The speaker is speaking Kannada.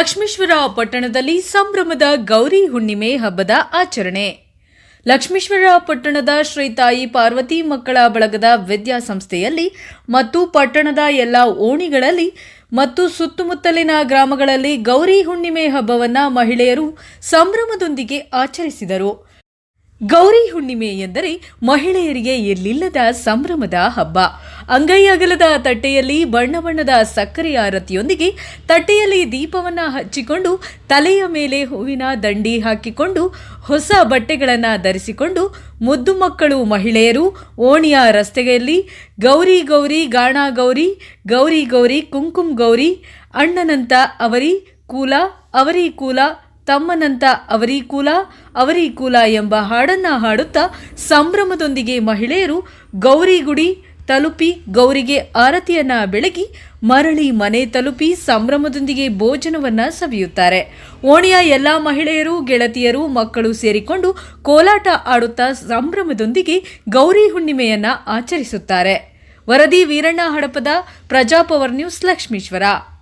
ಲಕ್ಷ್ಮೀಶ್ವರ ಪಟ್ಟಣದಲ್ಲಿ ಸಂಭ್ರಮದ ಗೌರಿ ಹುಣ್ಣಿಮೆ ಹಬ್ಬದ ಆಚರಣೆ. ಲಕ್ಷ್ಮೀಶ್ವರ ಪಟ್ಟಣದ ಶ್ರೀ ತಾಯಿ ಪಾರ್ವತಿ ಮಕ್ಕಳ ಬಳಗದ ವಿದ್ಯಾಸಂಸ್ಥೆಯಲ್ಲಿ ಮತ್ತು ಪಟ್ಟಣದ ಎಲ್ಲ ಓಣಿಗಳಲ್ಲಿ ಮತ್ತು ಸುತ್ತಮುತ್ತಲಿನ ಗ್ರಾಮಗಳಲ್ಲಿ ಗೌರಿ ಹುಣ್ಣಿಮೆ ಹಬ್ಬವನ್ನು ಮಹಿಳೆಯರು ಸಂಭ್ರಮದೊಂದಿಗೆ ಆಚರಿಸಿದರು. ಗೌರಿ ಹುಣ್ಣಿಮೆ ಎಂದರೆ ಮಹಿಳೆಯರಿಗೆ ಎಲ್ಲಿಲ್ಲದ ಸಂಭ್ರಮದ ಹಬ್ಬ. ಅಂಗೈ ಅಗಲದ ತಟ್ಟೆಯಲ್ಲಿ ಬಣ್ಣ ಬಣ್ಣದ ಸಕ್ಕರೆಯ ಆರತಿಯೊಂದಿಗೆ ತಟ್ಟೆಯಲ್ಲಿ ದೀಪವನ್ನು ಹಚ್ಚಿಕೊಂಡು ತಲೆಯ ಮೇಲೆ ಹೂವಿನ ದಂಡಿ ಹಾಕಿಕೊಂಡು ಹೊಸ ಬಟ್ಟೆಗಳನ್ನು ಧರಿಸಿಕೊಂಡು ಮುದ್ದು ಮಕ್ಕಳು ಮಹಿಳೆಯರು ಓಣಿಯ ರಸ್ತೆಯಲ್ಲಿ ಗೌರಿ ಗೌರಿ ಗಾಣ ಗೌರಿ ಗೌರಿ ಗೌರಿ ಕುಂಕುಮ್ ಗೌರಿ, ಅಣ್ಣನಂತ ಅವರಿ ಕೂಲ ಅವರಿ ಕೂಲ, ತಮ್ಮನಂತ ಅವರಿ ಕೂಲ ಅವರಿ ಕೂಲ ಎಂಬ ಹಾಡನ್ನ ಹಾಡುತ್ತಾ ಸಂಭ್ರಮದೊಂದಿಗೆ ಮಹಿಳೆಯರು ಗೌರಿ ಗುಡಿ ತಲುಪಿ ಗೌರಿಗೆ ಆರತಿಯನ್ನ ಬೆಳಗಿ ಮರಳಿ ಮನೆ ತಲುಪಿ ಸಂಭ್ರಮದೊಂದಿಗೆ ಭೋಜನವನ್ನ ಸವಿಯುತ್ತಾರೆ. ಓಣಿಯ ಎಲ್ಲ ಮಹಿಳೆಯರು, ಗೆಳತಿಯರು, ಮಕ್ಕಳು ಸೇರಿಕೊಂಡು ಕೋಲಾಟ ಆಡುತ್ತಾ ಸಂಭ್ರಮದೊಂದಿಗೆ ಗೌರಿ ಹುಣ್ಣಿಮೆಯನ್ನ ಆಚರಿಸುತ್ತಾರೆ. ವರದಿ ವೀರಣ್ಣ ಹಡಪದ, ಪ್ರಜಾಪವರ್ ನ್ಯೂಸ್ ಲಕ್ಷ್ಮೀಶ್ವರ.